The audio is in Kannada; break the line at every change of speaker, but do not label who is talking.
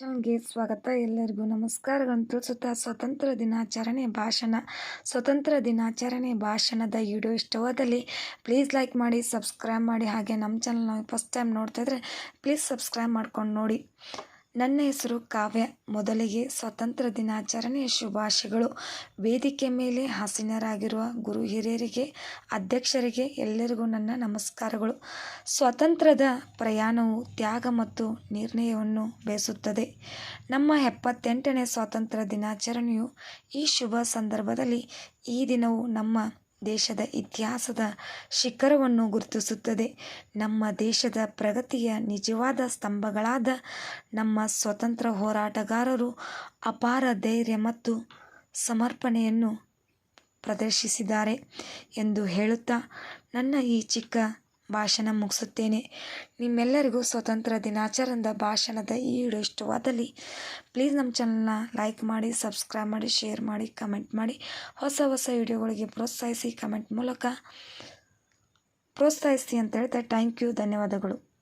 ಚಾನಲ್ಗೆ ಸ್ವಾಗತ ಎಲ್ಲರಿಗೂ. ನಮಸ್ಕಾರಗಳನ್ನು ತಿಳಿಸುತ್ತಾ ಸ್ವತಂತ್ರ ದಿನಾಚರಣೆ ಭಾಷಣ. ಸ್ವತಂತ್ರ ದಿನಾಚರಣೆ ಭಾಷಣದ ವಿಡಿಯೋ ಇಷ್ಟವಾದಲ್ಲಿ ಪ್ಲೀಸ್ ಲೈಕ್ ಮಾಡಿ, ಸಬ್ಸ್ಕ್ರೈಬ್ ಮಾಡಿ ಹಾಗೆ ನಮ್ಮ ಚಾನಲ್ನ ಫಸ್ಟ್ ಟೈಮ್ ನೋಡ್ತಾಯಿದ್ರೆ ಪ್ಲೀಸ್ ಸಬ್ಸ್ಕ್ರೈಬ್ ಮಾಡ್ಕೊಂಡು ನೋಡಿ. ನನ್ನ ಹೆಸರು ಕಾವ್ಯ. ಮೊದಲಿಗೆ ಸ್ವತಂತ್ರ ದಿನಾಚರಣೆಯ ಶುಭಾಶಯಗಳು. ವೇದಿಕೆ ಮೇಲೆ ಹಸೀನರಾಗಿರುವ ಗುರು ಹಿರಿಯರಿಗೆ, ಅಧ್ಯಕ್ಷರಿಗೆ ಎಲ್ಲರಿಗೂ ನನ್ನ ನಮಸ್ಕಾರಗಳು. ಸ್ವಾತಂತ್ರ್ಯದ ಪ್ರಯಾಣವು ತ್ಯಾಗ ಮತ್ತು ನಿರ್ಣಯವನ್ನು ಬಯಸುತ್ತದೆ. ನಮ್ಮ ಎಪ್ಪತ್ತೆಂಟನೇ ಸ್ವಾತಂತ್ರ್ಯ ದಿನಾಚರಣೆಯು ಈ ಶುಭ ಸಂದರ್ಭದಲ್ಲಿ ಈ ದಿನವು ನಮ್ಮ ದೇಶದ ಇತಿಹಾಸದ ಶಿಖರವನ್ನು ಗುರುತಿಸುತ್ತದೆ. ನಮ್ಮ ದೇಶದ ಪ್ರಗತಿಯ ನಿಜವಾದ ಸ್ತಂಭಗಳಾದ ನಮ್ಮ ಸ್ವತಂತ್ರ ಹೋರಾಟಗಾರರು ಅಪಾರ ಧೈರ್ಯ ಮತ್ತು ಸಮರ್ಪಣೆಯನ್ನು ಪ್ರದರ್ಶಿಸಿದ್ದಾರೆ ಎಂದು ಹೇಳುತ್ತಾ, ನನ್ನ ಈ ಚಿಕ್ಕ ಭಾಷಣ ಮುಗಿಸುತ್ತೇನೆ. ನಿಮ್ಮೆಲ್ಲರಿಗೂ ಸ್ವತಂತ್ರ ದಿನಾಚರಣದ ಭಾಷಣದ ಈ ವಿಡಿಯೋ ಇಷ್ಟವಾದಲ್ಲಿ ಪ್ಲೀಸ್ ನಮ್ಮ ಚಾನಲ್ನ ಲೈಕ್ ಮಾಡಿ, ಸಬ್ಸ್ಕ್ರೈಬ್ ಮಾಡಿ, ಶೇರ್ ಮಾಡಿ, ಕಮೆಂಟ್ ಮಾಡಿ. ಹೊಸ ಹೊಸ ವಿಡಿಯೋಗಳಿಗೆ ಪ್ರೋತ್ಸಾಹಿಸಿ ಕಮೆಂಟ್ ಮೂಲಕ. ಪ್ರೋತ್ಸಾಹಿಸಿ ಅಂತ ಹೇಳ್ತಾ ಥ್ಯಾಂಕ್ ಯು, ಧನ್ಯವಾದಗಳು.